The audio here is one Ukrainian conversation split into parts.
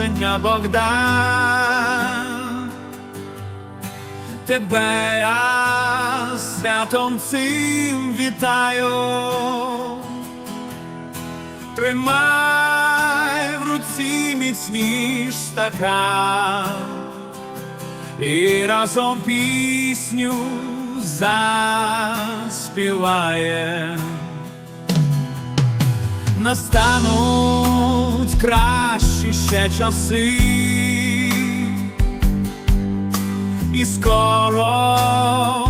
народження Богдан. Тебе я святом цим вітаю. Тримай в руці міцніш стакан і разом пісню заспіває. Настануть ще часи, і скоро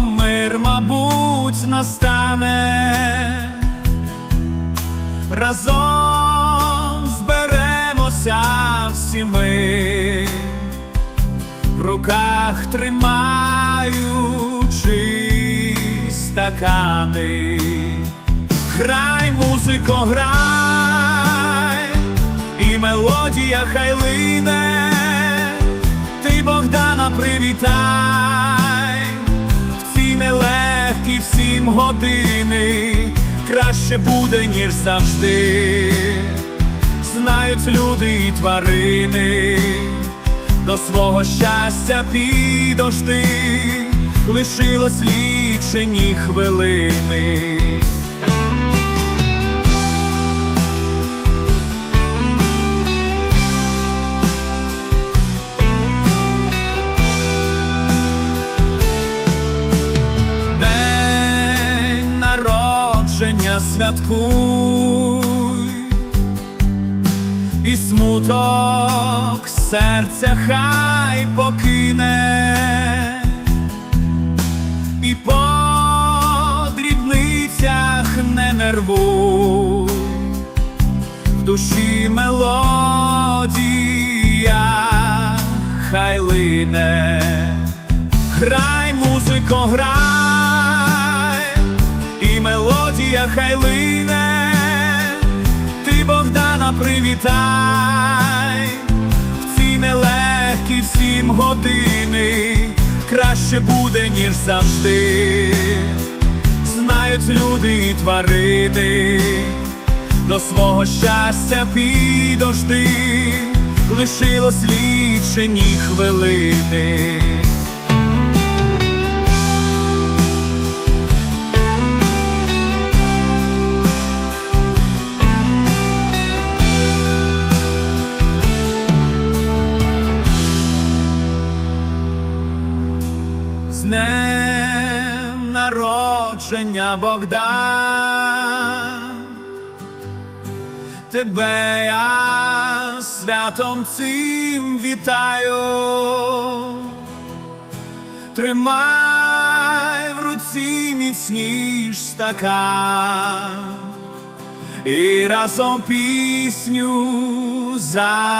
мир, мабуть, настане. Разом зберемося всі ми, в руках тримаючи стакани. Грай, музико, грай, мелодія хай лине, ти Богдана привітай, в ці нелегкі всім години, краще буде, ніж завжди. Знають люди і тварини, до свого щастя підожди, лишилось лічені хвилини. Народження святкуй, і смуток серця хай покине, і по дрібницях не нервуй, в душі мелодія хай лине. Грай, музико, грай, мелодія хай лине, ти Богдана привітай, в ці нелегкі всім години, краще буде, ніж завжди. Знають люди і тварини, до свого щастя підожди, лишилось лічені хвилини. Днем народження Богдан, тебе я святом цим вітаю, тримай в руці міцніш стакан і разом пісню заспіває.